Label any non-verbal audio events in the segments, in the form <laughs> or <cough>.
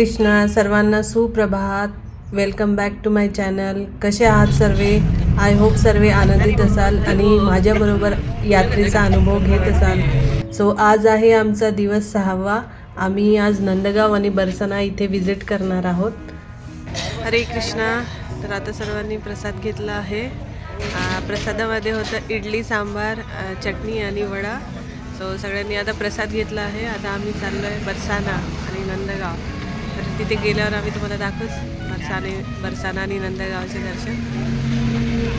कृष्णा सर्वांना सुप्रभात. Welcome back to my channel कसे आहात सर्वे? आय होप सर्वे आनंदित असाल आणि माझ्याबरोबर यात्रेचा अनुभव घेत असाल. सो आज आहे आमचा दिवस सहावा. आम्ही आज नंदगाव आणि बरसाना इथे विजिट करणार आहोत. हरे कृष्णा. तर आता सर्वांनी प्रसाद घेतला आहे. प्रसादामध्ये होतं इडली सांबार चटणी आणि वडा. सो सगळ्यांनी आता प्रसाद घेतला आहे. आता आम्ही चाललो आहे बरसाना आणि नंदगाव. तिथे गेल्यावर आम्ही तुम्हाला दाखवूच. बरसाने बरसाना आणि नंदगावचे दर्शन.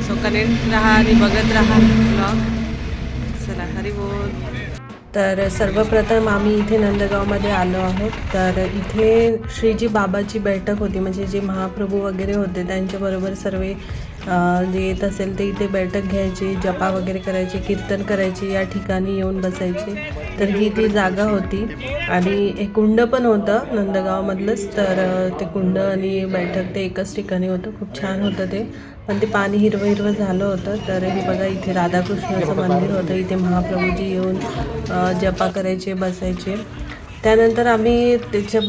सो कनेक्ट राहा आणि बघत राहा ब्लॉग चला हरी बोल. तर सर्वप्रथम आम्ही इथे नंदगावमध्ये आलो आहोत. तर इथे श्रीजी बाबाची बैठक होती म्हणजे जे महाप्रभू वगैरे होते त्यांच्याबरोबर सर्व जे येत असेल ते इथे बैठक घ्यायची जपा वगैरे करायची कीर्तन करायची या ठिकाणी येऊन बसायचे. तर ही ती जागा होती. आणि एक कुंड पण होतं नंदगावमधलंच. तर ते कुंड आणि बैठक ते एकच ठिकाणी होतं. खूप छान होतं ते. पण ते पाणी हिरवं हिरवं झालं होतं. तर हे बघा इथे राधाकृष्णाचं मंदिर होतं. इथे महाप्रभूजी येऊन जपा करायचे बसायचे. त्यानंतर आम्ही त्याच्या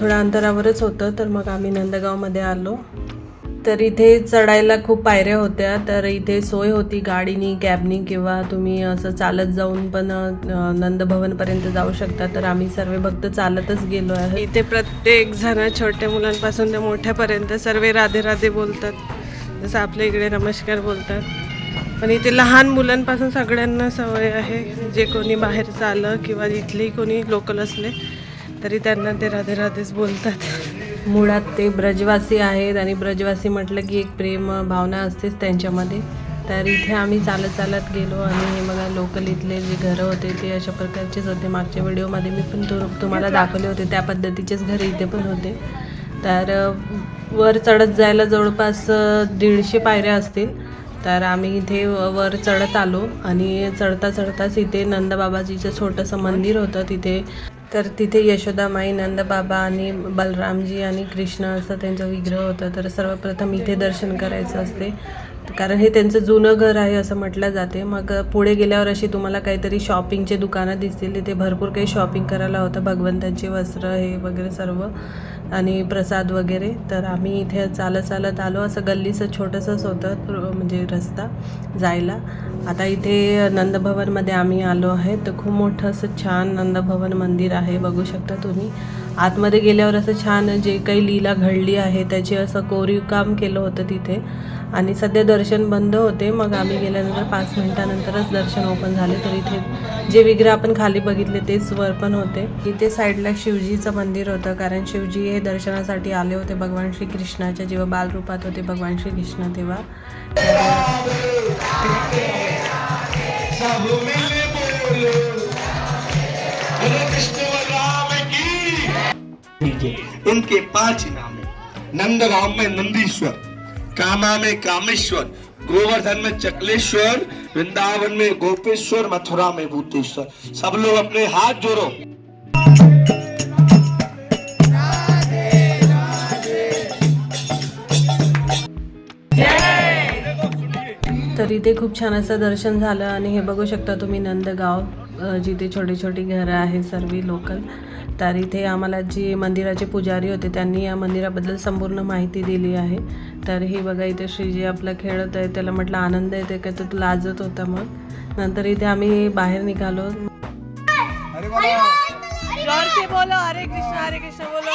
थोड्या अंतरावरच होतं. तर मग आम्ही नंदगावमध्ये आलो. तर इथे चढायला खूप पायऱ्या होत्या. तर इथे सोय होती गाडीनी कॅबनी किंवा तुम्ही असं चालत जाऊन पण नंदभवनपर्यंत जाऊ शकता. तर आम्ही सर्व भक्त चालतच गेलो आहे इथे प्रत्येक जण छोट्या मुलांपासून ते मोठ्यापर्यंत सर्व राधे राधे बोलतात. जसं आपल्या इकडे नमस्कार बोलतात. पण इथे लहान मुलांपासून सगळ्यांना सवय आहे. जे कोणी बाहेरचं आलं किंवा इथलेही कोणी लोकल असले तरी त्यांना ते राधे राधेच बोलतात. मुळात ते ब्रजवासी आहेत आणि ब्रजवासी म्हटलं की एक प्रेम भावना असतेच त्यांच्यामध्ये. तर इथे आम्ही चालत चालत गेलो आणि हे बघा लोकल इथले जे घरं होते ते अशा प्रकारचेच होते. मागच्या व्हिडिओमध्ये मी पण तु तुम्हाला दाखवले होते त्या पद्धतीचेच घर इथे पण होते. तर वर चढत जायला जवळपास दीडशे पायऱ्या असतील. तर आम्ही इथे वर चढत आलो आणि चढता चढताच इथे नंदबाबाजीचं छोटंसं मंदिर होतं. तिथे तर तिथे यशोदामाई नंदबाबा आणि बलरामजी आणि कृष्ण असं त्यांचं विग्रह होतं. तर सर्वप्रथम इथे दर्शन करायचं असते. कारण हे त्यांचं जुनं घर आहे असं म्हटलं जाते. मग पुढे गेल्यावर अशी तुम्हाला काहीतरी शॉपिंगचे दुकानं दिसतील. तिथे भरपूर काही शॉपिंग करायला होतं. भगवंतांचे वस्त्र हे वगैरे सर्व. आणि प्रसाद वगैरे तर आम्ही इथे चालत चालत आलो. असं गल्लीचं छोटंसंच होतं म्हणजे रस्ता जायला. आता इथे नंदभवनमध्ये आम्ही आलो आहे. तर खूप मोठं असं छान नंदभवन मंदिर आहे बघू शकता तुम्ही. आतमध्ये गेल्यावर असं छान जे काही लीला घडली आहे त्याचे असं कोरीव काम केलं होतं तिथे. आणि सध्या दर्शन बंद होते. मग आम्ही गेल्यानंतर पाच मिनिटानंतरच दर्शन ओपन झाले. तर इथे जे विग्रह आपण खाली बघितले तेच वर पण होते. इथे साईडला शिवजीचं मंदिर होतं. कारण शिवजी हे दर्शनासाठी आले होते भगवान श्रीकृष्णाच्या. जेव्हा बालरूपात होते भगवान श्रीकृष्ण तेव्हा. कृष्ण इनके पांच नाम है। नंदगांव में नंदीश्वर। कामा में कामेश्वर गोवर्धन में चकलेश्वर वृंदावन में गोपेश्वर मथुरा में भूतेश्वर। सब लोग अपने हाथ जोड़ो। तर इथे खूप छान असं दर्शन झालं आणि हे बघू शकता तुम्ही नंदगाव जिथे छोटी छोटी घरं आहेत सर्व लोकल. तर इथे आम्हाला जी मंदिराचे पुजारी होते त्यांनी या मंदिराबद्दल संपूर्ण माहिती दिली आहे. तर हे बघा इथे श्रीजी आपला खेळत आहे. त्याला म्हटलं आनंद येते का? तो लाजत होता मग. नंतर इथे आम्ही बाहेर निघालो. बोलो हरे कृष्ण हरे कृष्ण बोलो.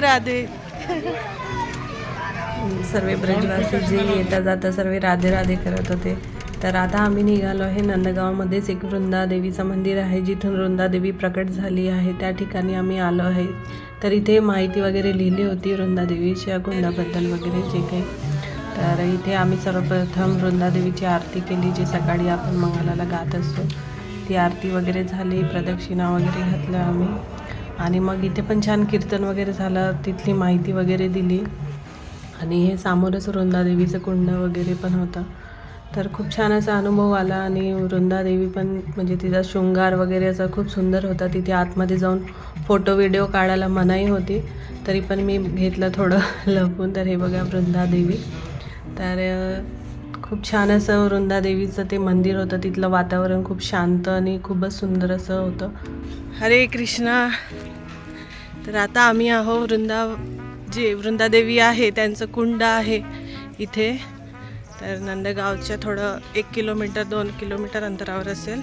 राधे. सर्व ब्रजवासी जे येता जाता सर्व राधे राधे करत होते. तर आता आम्ही निघालो आहे नंदगावमध्येच. एक वृंदादेवीचं मंदिर आहे जिथून वृंदादेवी प्रकट झाली आहे. त्या ठिकाणी आम्ही आलो आहे. तर इथे माहिती वगैरे लिहिली होती वृंदादेवीच्या कुंडाबद्दल वगैरे जे काही. तर इथे आम्ही सर्वप्रथम वृंदादेवीची आरती केली जी सकाळी आपण मंगलाला गात असतो. ती आरती वगैरे झाली प्रदक्षिणा वगैरे घातलं आम्ही. आणि मग इथे पण छान कीर्तन वगैरे झालं तिथली माहिती वगैरे दिली. आणि हे सामोरच वृंदादेवीचं कुंड वगैरे पण होतं. तर खूप छान असा अनुभव आला आणि वृंदादेवी पण म्हणजे तिचा शृंगार वगैरे असा खूप सुंदर होता. तिथे आतमध्ये जाऊन फोटो व्हिडिओ काढायला मनाई होती. तरी पण मी घेतलं थोडं <laughs> लपून. तर हे बघा वृंदादेवी तर खूप छान असं वृंदादेवीचं ते मंदिर होतं. तिथलं वातावरण खूप शांत आणि खूपच सुंदर असं होतं. हरे कृष्णा. तर आता आम्ही आहो वृंदा जे वृंदादेवी आहे त्यांचं कुंड आहे इथे. तर नंदगावच्या थोडं एक किलोमीटर दोन किलोमीटर अंतरावर असेल.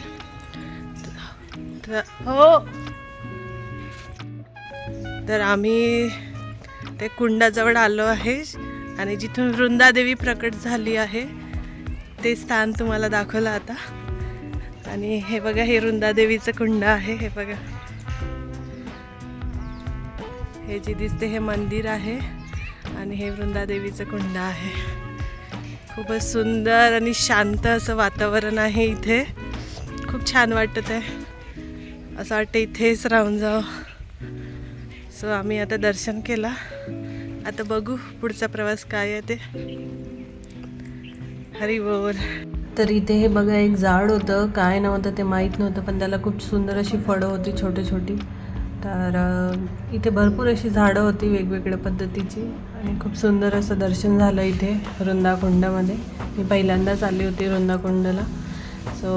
तर हो. तर आम्ही ते कुंडाजवळ आलो आहे आणि जिथून वृंदादेवी प्रकट झाली आहे ते स्थान तुम्हाला दाखवलं आता. आणि हे बघा हे वृंदादेवीचं कुंड आहे हे बघा. हे जे दिसते हे मंदिर आहे आणि हे वृंदादेवीचं कुंड आहे. खूपच सुंदर आणि शांत असं वातावरण आहे इथे. खूप छान वाटत आहे. असं वाटतं इथेच राहून जावं. सो आम्ही आता दर्शन केला. आता बघू पुढचा प्रवास काय आहे ते. हरी बोल. तर इथे हे बघा एक झाड होतं. काय नव्हतं ते माहीत नव्हतं पण त्याला खूप सुंदर अशी फळं होती छोटी छोटी तर इथे भरपूर अशी झाडं होती वेगवेगळ्या पद्धतीची आणि खूप सुंदर असं दर्शन झालं इथे वृंदाकुंडामध्ये. मी पहिल्यांदाच आली होती वृंदाकुंडला. सो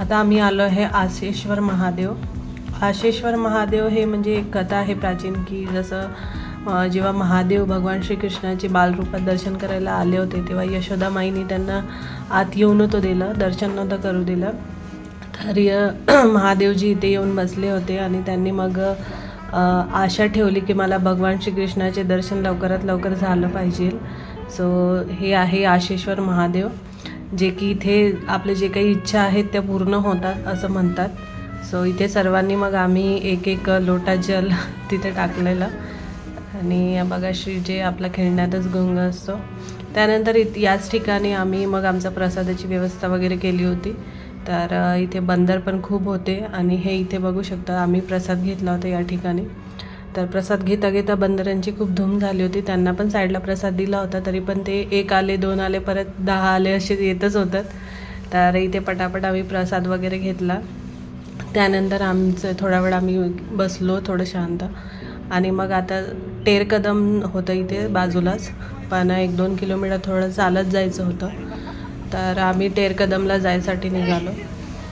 आता आम्ही आलो आहे आशेश्वर महादेव. आशेश्वर महादेव हे म्हणजे एक कथा आहे प्राचीन की जसं जेव्हा महादेव भगवान श्रीकृष्णाचे बालरूपात दर्शन करायला आले होते तेव्हा यशोदा माईने त्यांना आत येऊन नव्हतं दिलं दर्शन नव्हतं करू दिलं. हरिय <clears throat> महादेवजी इथे येऊन बसले होते आणि त्यांनी मग आशा ठेवली की मला भगवान श्रीकृष्णाचे दर्शन लवकरात लवकर झालं पाहिजे. सो हे आहे आशेश्वर महादेव जे की इथे आपले जे काही इच्छा आहेत त्या पूर्ण होतात असं म्हणतात. सो इथे सर्वांनी मग आम्ही एक एक लोटा जल <laughs> तिथे टाकलेलं. आणि बघा श्री जे आपला खेळण्यातच गुंग असतो. त्यानंतर इत याच ठिकाणी आम्ही मग आमचा प्रसादाची व्यवस्था वगैरे केली होती. तर इथे बंदर पण खूप होते आणि हे इथे बघू शकता आम्ही प्रसाद घेतला होता या ठिकाणी. तर प्रसाद घेता घेता बंदरांची खूप धूम झाली होती. त्यांना पण साईडला प्रसाद दिला होता तरी पण ते एक आले दोन आले परत दहा आले असे येतच होतात. तर इथे पटापट आम्ही प्रसाद वगैरे घेतला. त्यानंतर आमचं थोडा वेळ आम्ही बसलो थोडं शांत. आणि मग आता टेरकदम होतं इथे बाजूलाच. पण एक दोन किलोमीटर थोडं चालत जायचं होतं. तर आम्ही टेर कदमला जायसाठी निघालो.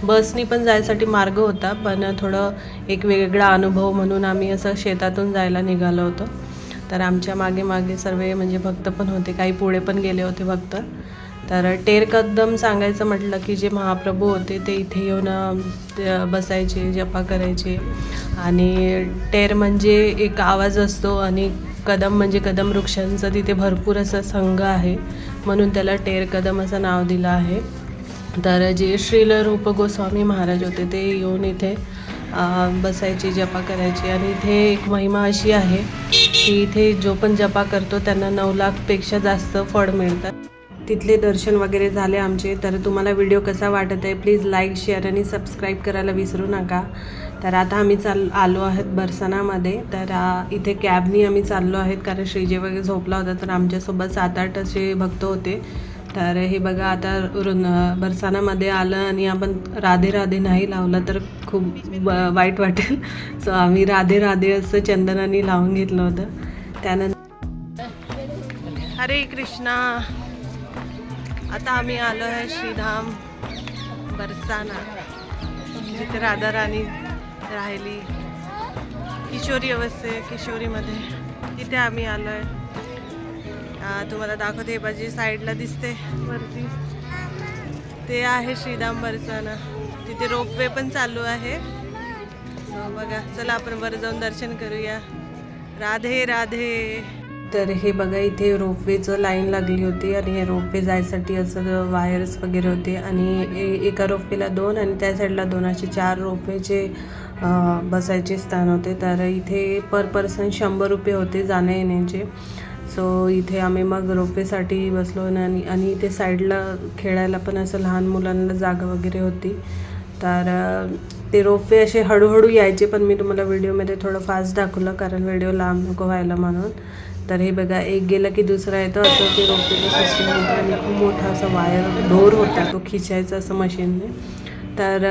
बसनी पण जायसाठी मार्ग होता पण थोडं एक वेगळा अनुभव म्हणून आम्ही असं शेतातून जायला निघालो होतो. तर आमच्या मागे मागे सर्व म्हणजे भक्त पण होते काही पुढे पण गेले होते भक्त. तर टेर कदम सांगायचं म्हटलं की जे महाप्रभू होते ते इथे येऊन बसायचे जपा करायचे. आणि टेर म्हणजे एक आवाज असतो आणि कदम म्हणजे कदम वृक्षांचं तिथे भरपूर असं संघ आहे. म्हणून त्याला टेर कदम असं नाव दिलं आहे. तर जे श्रील रूप गोस्वामी महाराज होते ते येऊन इथे बसायची जपा करायची. आणि इथे एक महिमा अशी आहे की इथे जो पण जपा करतो त्यांना नऊ लाखपेक्षा जास्त फळ मिळतात. तिथले दर्शन वगैरे झाले आमचे. तर तुम्हाला व्हिडिओ कसा वाटत आहे प्लीज लाईक शेअर आणि सबस्क्राईब करायला विसरू नका. तर आता आम्ही चाल आलो आहेत बरसानामध्ये. तर इथे कॅबनी आम्ही चाललो आहेत कारण श्रीजे वगैरे झोपला होता तर आमच्यासोबत सात आठ असे भक्त होते. तर हे बघा आता रुन बरसानामध्ये आलं आणि आपण राधे राधे नाही लावलं तर खूप ब- वाईट वाटेल. सो आम्ही राधे राधे असं चंदनाने लावून घेतलं होतं. त्यानंतर हरे कृष्णा. आता आम्ही आलो आहे श्रीधाम बरसाना. जिथे राधा राणी राहिली. किशोरी अवस्थे किशोरीमध्ये. तिथे आम्ही आलो आहे तुम्हाला दाखवते हे बाजी साईडला दिसते वरती. ते आहे श्रीधाम ना तिथे रोपवे पण चालू आहे. बघा चला आपण वर जाऊन दर्शन करूया. राधे राधे. तर हे बघा इथे रोपवेचं लाईन लागली होती आणि हे रोपवे जायसाठी असं वायर्स वगैरे होते आणि ए- एका रोपवेला दोन आणि त्या साईडला दोन. असे चार रोपवेचे बसायचे स्थान होते. तर इथे पर पर्सन शंभर रुपये होते जाण्या येण्याचे. सो इथे आम्ही मग रोपेसाठी बसलो आणि आणि इथे साईडला खेळायला पण असं लहान मुलांना जागा वगैरे होती. तर ते रोपवे असे हळूहळू यायचे पण मी तुम्हाला व्हिडिओमध्ये थोडं फास्ट दाखवलं कारण व्हिडिओ लांब नको व्हायला म्हणून. तर हे बघा एक गेलं की दुसरा येतो असं ते रोपवेचं सिस्टम होतं आणि खूप मोठा असा वायर दोर होता तो खिचायचा असं मशीनने तर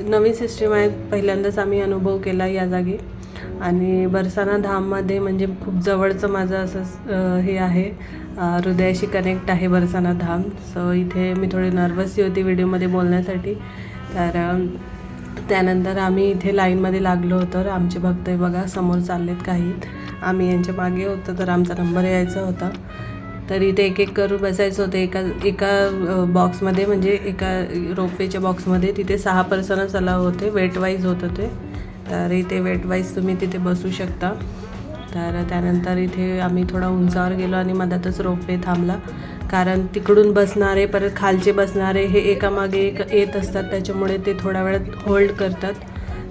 नवीन सिस्टीम आहे. पहिल्यांदाच आम्ही अनुभव केला या जागी. आणि बरसाना धाममध्ये म्हणजे खूप जवळचं माझं असं हे आहे. हृदयाशी कनेक्ट आहे बरसाना धाम. सो इथे मी थोडी नर्वसही होती व्हिडिओमध्ये बोलण्यासाठी. तर त्यानंतर आम्ही इथे लाईनमध्ये लागलो होतो. तर आमचे भक्त बघा समोर चाललेत काही. आम्ही यांच्या मागे होतो तर आमचा नंबर यायचा होता. तर इथे एक एक करून बसायचं होतं. एका एका बॉक्समध्ये म्हणजे एका रोपवेच्या बॉक्समध्ये तिथे सहा पर्सनच अलाव होते. वेटवाईज होत होतं. ते तर इथे वेटवाईज तुम्ही तिथे बसू शकता. तर त्यानंतर इथे आम्ही थोडा उंचावर गेलो आणि मधातच रोपवे थांबला. कारण तिकडून बसणारे परत खालचे बसणारे हे एकामागे एक येत असतात. त्याच्यामुळे ते थोड्या वेळात होल्ड करतात.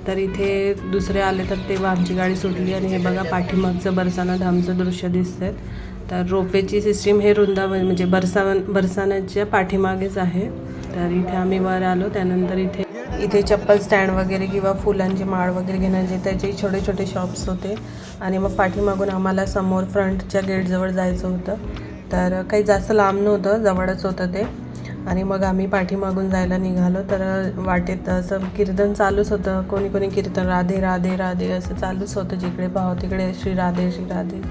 तर इथे दुसरे आले तर तेव्हा आमची गाडी सुटली आणि हे बघा पाठीमागचं बरसाना धामचं दृश्य दिसतंय. तर रोपवेची सिस्टीम हे वृंदावन म्हणजे बरसावन बरसाण्याच्या पाठीमागेच आहे. तर इथे आम्ही वर आलो त्यानंतर इथे इथे चप्पल स्टँड वगैरे किंवा फुलांची माळ वगैरे घेण्याचे त्याचे छोटे छोटे शॉप्स होते. आणि मग पाठीमागून आम्हाला समोर फ्रंटच्या गेटजवळ जायचं होतं. तर काही जास्त लांब नव्हतं जवळच होतं ते. आणि मग आम्ही पाठीमागून जायला निघालो. तर वाटेत असं कीर्तन चालूच होतं. कोणी कोणी कीर्तन राधे राधे राधे असं चालूच होतं. जिकडे पाहो तिकडे श्री राधे श्री राधे.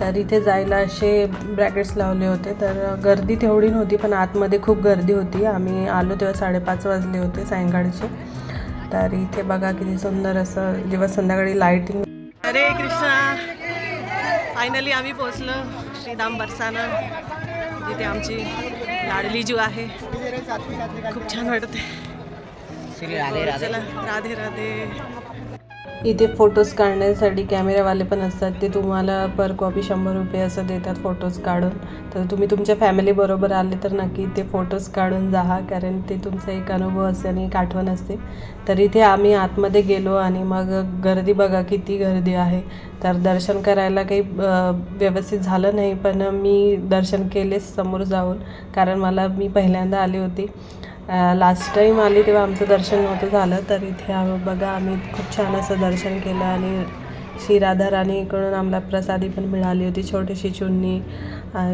तर इथे जायला असे ब्रॅकेट्स लावले होते. तर गर्दी तेवढी नव्हती पण आतमध्ये खूप गर्दी होती. आम्ही आलो तेव्हा साडेपाच वाजले होते सायंकाळचे. तर इथे बघा किती सुंदर असं जेव्हा संध्याकाळी लाईटिंग अरे कृष्णा! फायनली आम्ही पोचलो श्रीधाम बरसाना. इथे आमची लाडली जू आहे. खूप छान वाटते चला राधे राधे. इथे फोटोज काढण्यासाठी कॅमेरावाले पण असतात. ते तुम्हाला पर कॉपी शंभर रुपये असं देतात फोटोज काढून. तर तुम्ही तुमच्या फॅमिलीबरोबर आले तर नक्की ते फोटोज काढून जा कारण ते तुमचा एक अनुभव असते आणि एक आठवण असते. तर इथे आम्ही आतमध्ये गेलो आणि मग गर्दी बघा किती गर्दी आहे. तर दर्शन करायला काही व्यवस्थित झालं नाही पण मी दर्शन केलेच समोर जाऊन कारण मला मी पहिल्यांदा आली होती. लास्ट टाईम आली तेव्हा आमचं दर्शन नव्हतं झालं तर इथे आम्ही बघा आम्ही खूप छान असं दर्शन केलं आणि श्री राधाराणीकडून आम्हाला प्रसादी पण मिळाली होती छोटीशी चुन्नी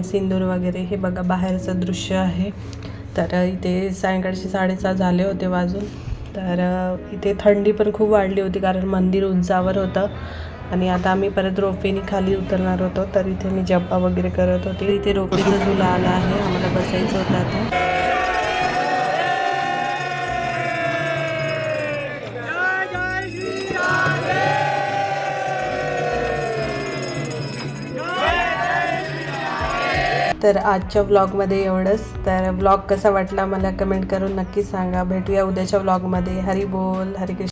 सिंदूर वगैरे हे बघा बाहेरचं दृश्य आहे. तर इथे सायंकाळचे साडेसहा झाले होते वाजून. तर इथे थंडी पण खूप वाढली होती कारण मंदिर उंचावर होतं. आणि आता आम्ही परत रोपेने खाली उतरणार होतो तर इथे मी जप्पा वगैरे करत होते. इथे रोपेचा झुला आला आहे आम्हाला बसायचं होतं आता. तर आजच्या व्लॉगमध्ये एवढंच. तर व्लॉग कसा वाटला मला कमेंट करून नक्की सांगा. भेटूया उद्याच्या व्लॉगमध्ये हरी बोल. हरी कृष्ण.